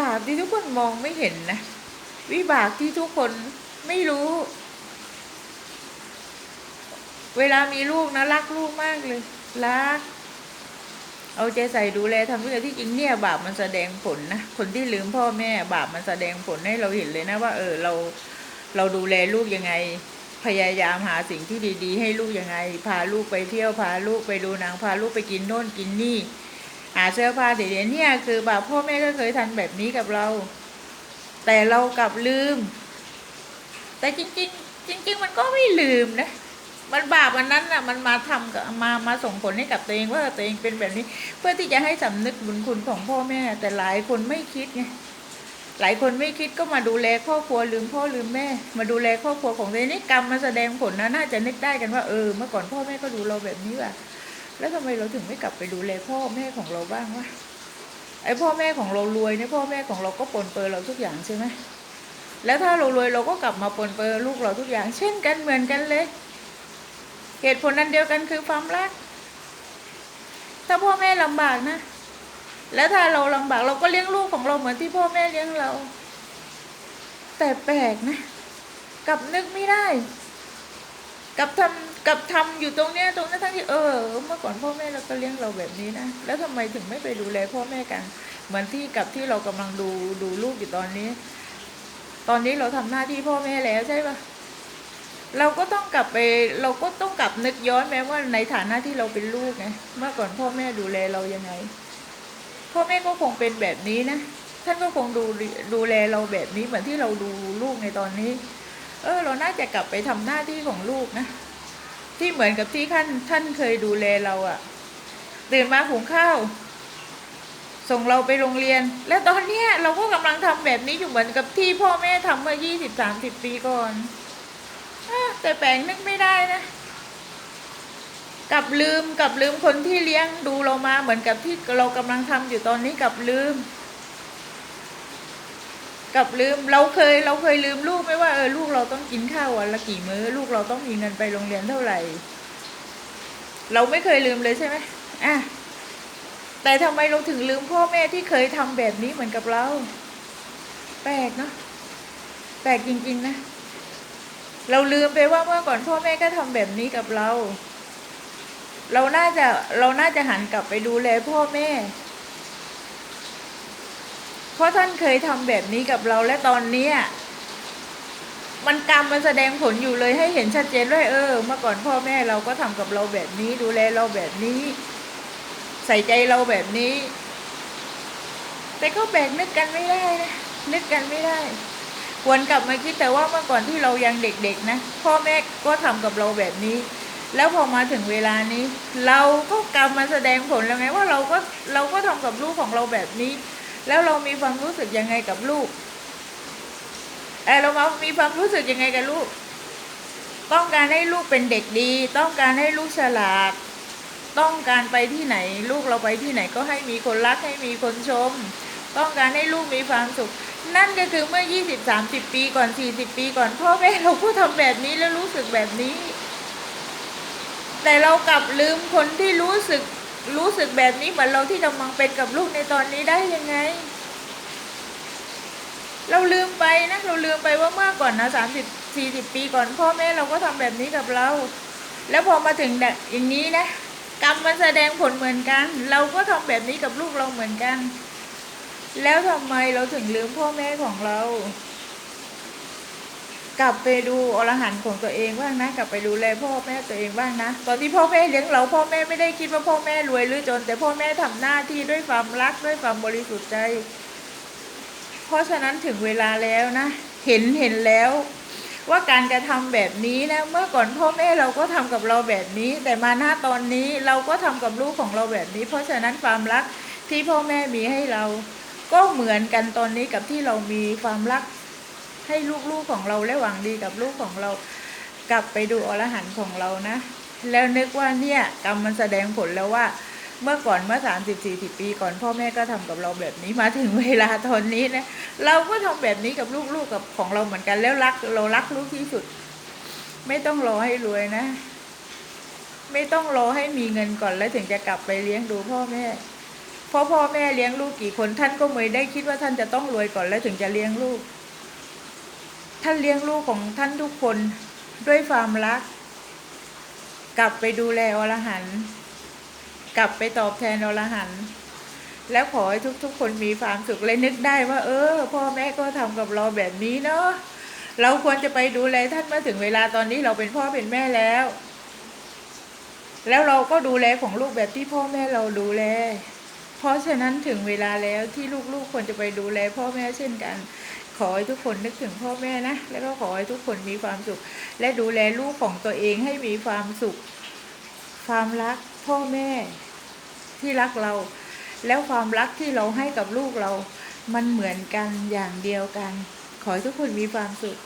บาปที่ทุกคนมองไม่เห็นนะ วิบากที่ทุกคนไม่รู้ เวลามีลูกนะรักลูกมากเลยรักเอาใจใส่ดูแลทำทุกอย่างที่จริงเนี่ย บาปมันแสดงผลนะคนที่ลืมพ่อแม่ บาปมันแสดงผลให้เราเห็นเลยนะว่า เออเราเราดูแลลูกยังไง พยายามหาสิ่งที่ดี ๆ ให้ลูกยังไง พาลูกไปเที่ยวพาลูกไปดูหนังพาลูกไปกินโน่นกินนี่ หาเสื้อผ้าเดี๋ยวนี่ยคือแบาปพ่อแม่ก็เคยทำแบบนี้กับเรา แต่เรากลับลืม แต่จริง ๆ จริง ๆ มันก็ไม่ลืมนะมันบาปอันนั้นน่ะมันมาทำกับมามาส่งผลให้กับตัวเองว่าตัวเองเป็นแบบนี้ เพื่อที่จะให้สำนึกบุญคุณของพ่อแม่ แต่หลายคนไม่คิดไงหลายคนไม่คิดก็มาดูแลครอบครัวลืมพ่อลืมแม่ มาดูแลครอบครัวของตัวเองนี่กรรมมาแสดงผลนะน่าจะนึกได้กันว่าเออเมื่อก่อนพ่อแม่ก็ดูเราแบบนี้ว่ะ แล้วทำไมเราถึงไม่กลับไปดูแลพ่อแม่ของเราบ้างวะไอพ่อแม่ของเรารวยเนี่ยพ่อแม่ของเราก็ปนเปื้อนเราทุกอย่างใช่ไหมแล้วถ้าเรารวยเราก็กลับมาปนเปื้อนลูกเราทุกอย่าง เช่นกันเหมือนกันเลย เหตุผลนั้นเดียวกันคือความรัก ถ้าพ่อแม่ลำบากนะ แล้วถ้าเราลำบากเราก็เลี้ยงลูกของเราเหมือนที่พ่อแม่เลี้ยงเรา แต่แปลกนะ กลับนึกไม่ได้กลับทำ กลับทำอยู่ตรงเนี้ยตรงนั้นทั้งที่เออ เมื่อก่อนพ่อแม่เราก็เลี้ยงเราแบบนี้นะแล้วทำไมถึงไม่ไปดูแลพ่อแม่กัน เหมือนที่กับที่เรากำลังดูดูลูกอยู่ตอนนี้ ตอนนี้เราทำหน้าที่พ่อแม่แล้วใช่ปะเราก็ต้องกลับไป เราก็ต้องกลับนึกย้อนแม้ว่าในฐานะที่เราเป็นลูกไงเมื่อก่อนพ่อแม่ดูแลเรายังไง พ่อแม่ก็คงเป็นแบบนี้นะท่านก็คงดูดูแลเราแบบนี้เหมือนที่เราดูลูกในตอนนี้ เออ เราน่าจะกลับไปทำหน้าที่ของลูกนะ ที่เหมือนกับที่ท่านท่านเคยดูแลเราอะตื่นมาหุงข้าว ส่งเราไปโรงเรียน แล้วตอนเนี้ยเราก็กำลังทำแบบนี้อยู่เหมือนกับที่พ่อแม่ทำเมื่อยี่สิบสามสิบปีก่อนอแต่แปลงนึกไม่ได้นะกับลืมกับลืมคนที่เลี้ยงดูเรามาเหมือนกับที่เรากำลังทำอยู่ตอนนี้กับลืม กับลืมเราเคยเราเคยลืมลูกไหมว่าเออลูกเราต้องกินข้าววันละกี่มื้อ ลูกเราต้องมีเงินไปโรงเรียนเท่าไหร่ เราไม่เคยลืมเลยใช่ไหมอะแต่ทำไมเราถึงลืมพ่อแม่ที่เคยทำแบบนี้เหมือนกับเรา แปลกเนาะแปลกจริง ๆ นะ เราลืมไปว่าเมื่อก่อนพ่อแม่ก็ทำแบบนี้กับเรา เราน่าจะเราน่าจะหันกลับไปดูแลพ่อแม่ เพราะท่านเคยทำแบบนี้กับเราและตอนนี้มันกรรมมันแสดงผลอยู่เลยให้เห็นชัดเจนว่าเออ เมื่อก่อนพ่อแม่เราก็ทำกับเราแบบนี้ ดูแลเราแบบนี้ ใส่ใจเราแบบนี้ แต่ก็แบกนึกกันไม่ได้นะนึกกันไม่ได้ควรกลับมาคิดแต่ว่าเมื่อก่อนที่เรายังเด็กๆนะพ่อแม่ก็ทำกับเราแบบนี้ แล้วพอมาถึงเวลานี้ เราก็กรรมมาแสดงผลแล้วไงว่าเราก็เราก็ทำกับลูกของเราแบบนี้ แล้วเรามีความรู้สึกยังไงกับลูกเออเรามามีความรู้สึกยังไงกับลูก ต้องการให้ลูกเป็นเด็กดี ต้องการให้ลูกฉลาด ต้องการไปที่ไหน ลูกเราไปที่ไหนก็ให้มีคนรักให้มีคนชม ต้องการให้ลูกมีความสุข นั่นก็คือเมื่อ 20 30 ปีก่อน 40 ปีก่อนพ่อแม่เราก็ทำแบบนี้แล้วรู้สึกแบบนี้ แต่เรากลับลืมคนที่รู้สึก รู้สึกแบบนี้เหมือนเราที่กำลังเป็นกับลูกในตอนนี้ได้ยังไง เราลืมไปนะเราลืมไปว่าเมื่อก่อนนะ30 40ปีก่อนพ่อแม่เราก็ทำแบบนี้กับเรา แล้วพอมาถึงแบบอย่างนี้นะกรรมมันแสดงผลเหมือนกัน เราก็ทำแบบนี้กับลูกเราเหมือนกัน แล้วทำไมเราถึงลืมพ่อแม่ของเรา กลับไปดูอรหันต์ของตัวเองบ้างนะ กลับไปดูแลพ่อแม่ตัวเองบ้างนะ ตอนที่พ่อแม่เลี้ยงเราพ่อแม่ไม่ได้คิดว่าพ่อแม่รวยหรือจน แต่พ่อแม่ทำหน้าที่ด้วยความรักด้วยความบริสุทธิ์ใจ เพราะฉะนั้นถึงเวลาแล้วนะ เห็นเห็นแล้ว ว่าการกระทำแบบนี้นะ เมื่อก่อนพ่อแม่เราก็ทำกับเราแบบนี้ แต่มาหน้าตอนนี้เราก็ทำกับลูกของเราแบบนี้ เพราะฉะนั้นความรักที่พ่อแม่มีให้เรา ก็เหมือนกันตอนนี้กับที่เรามีความรัก ให้ลูกๆของเราและหวังดีกับลูกของเรา กลับไปดูอรหันต์ของเรานะ แล้วนึกว่าเนี่ยกรรมมันแสดงผลแล้วว่า เมื่อก่อนเมื่อสามสิบสี่สิบปีก่อนพ่อแม่ก็ทำกับเราแบบนี้มาถึงเวลาตอนนี้นะเราก็ทำแบบนี้กับลูกๆกับของเราเหมือนกันแล้วรักเรารักลูกที่สุด ไม่ต้องรอให้รวยนะ ไม่ต้องรอให้มีเงินก่อนแล้วถึงจะกลับไปเลี้ยงดูพ่อแม่เพราะพ่อแม่เลี้ยงลูกกี่คนท่านก็ไม่ได้คิดว่าท่านจะต้องรวยก่อนแล้วถึงจะเลี้ยงลูก ท่านเลี้ยงลูกของท่านทุกคนด้วยความรัก กลับไปดูแลอรหันต์กลับไปตอบแทนอรหันต์แล้วขอให้ทุกๆ คนมีความสุขเลยนึกได้ว่า เออ พ่อแม่ก็ทำกับเราแบบนี้เนาะเราควรจะไปดูแลท่านเมื่อถึงเวลาตอนนี้เราเป็นพ่อเป็นแม่แล้ว แล้วเราก็ดูแลของลูกแบบที่พ่อแม่เราดูแล เพราะฉะนั้นถึงเวลาแล้วที่ลูกๆควรจะไปดูแลพ่อแม่เช่นกัน ขอให้ทุกคนนึกถึงพ่อแม่นะ แล้วก็ขอให้ทุกคนมีความสุข และดูแลลูกของตัวเองให้มีความสุข ความรักพ่อแม่ที่รักเรา แล้วความรักที่เราให้กับลูกเรา มันเหมือนกันอย่างเดียวกัน ขอให้ทุกคนมีความสุข